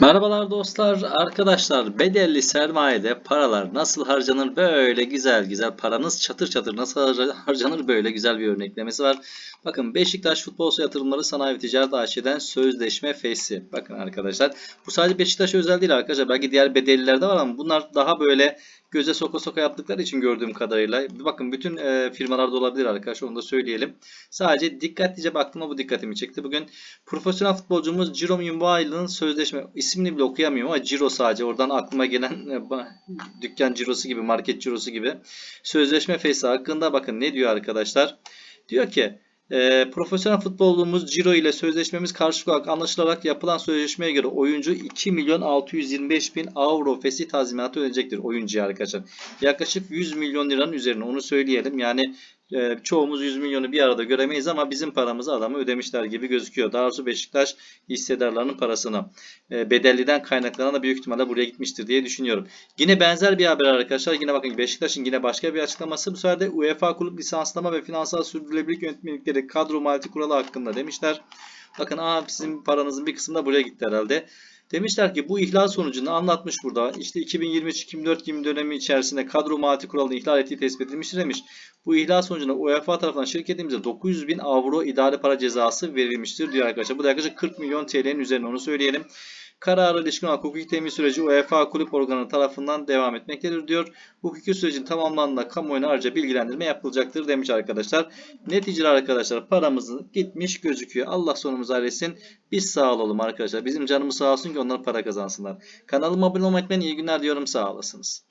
Merhabalar dostlar, arkadaşlar bedelli sermayede paralar nasıl harcanır böyle güzel güzel paranız çatır çatır nasıl harca- harcanır böyle güzel bir örneklemesi var. Bakın Beşiktaş Futbol Yatırımları Sanayi ve Ticaret AŞ'den sözleşme fesi. Bakın arkadaşlar bu sadece Beşiktaş özel değil arkadaşlar belki diğer bedelliler de var ama bunlar daha böyle göze soka soka yaptıkları için gördüğüm kadarıyla. Bakın bütün e, firmalarda olabilir arkadaşlar onu da söyleyelim. Sadece dikkatlice baktığımda bu dikkatimi çekti. Bugün Profesyonel futbolcumuz Jerome Yumbaylı'nın sözleşme ismini bile okuyamıyorum ama Ciro sadece oradan aklıma gelen e, dükkan cirosu gibi market cirosu gibi sözleşme fesi hakkında bakın ne diyor arkadaşlar diyor ki e, profesyonel futbolumuz Ciro ile sözleşmemiz karşılıklı olarak anlaşılarak yapılan sözleşmeye göre oyuncu 2 milyon 625 bin avro fesi tazminatı ödeyecektir oyuncuya arkadaşlar. Yaklaşık 100 milyon liranın üzerine onu söyleyelim. Yani e, çoğumuz 100 milyonu bir arada göremeyiz ama bizim paramızı adamı ödemişler gibi gözüküyor. Daha doğrusu Beşiktaş hissedarlarının parasını. E, bedelliden kaynaklanan da büyük ihtimalle buraya gitmiştir diye düşünüyorum. Yine benzer bir haber arkadaşlar. Yine bakın Beşiktaş'ın yine başka bir açıklaması. Bu sefer de UEFA kulüp lisanslama ve finansal sürdürülebilirlik yönetmelikleri kadro maliyeti kuralı hakkında demişler. Bakın aa sizin paranızın bir kısmı da buraya gitti herhalde. Demişler ki bu ihlal sonucunu anlatmış burada. İşte 2023-2024 dönemi içerisinde kadro maliyeti kuralını ihlal ettiği tespit edilmiştir demiş. Bu ihlal sonucunda UEFA tarafından şirketimize 900 bin avro idari para cezası verilmiştir diyor arkadaşlar. Bu da yaklaşık 40 milyon TL'nin üzerine onu söyleyelim. Kararı ilişkin olarak hukuki temin süreci UEFA kulüp organı tarafından devam etmektedir diyor. Hukuki sürecin tamamlandığında kamuoyuna ayrıca bilgilendirme yapılacaktır demiş arkadaşlar. Neticede arkadaşlar paramız gitmiş gözüküyor. Allah sonumuzu ailesin. Biz sağ olalım arkadaşlar. Bizim canımız sağ olsun ki onlar para kazansınlar. Kanalıma abone olmayı unutmayın. İyi günler diyorum. Sağ olasınız.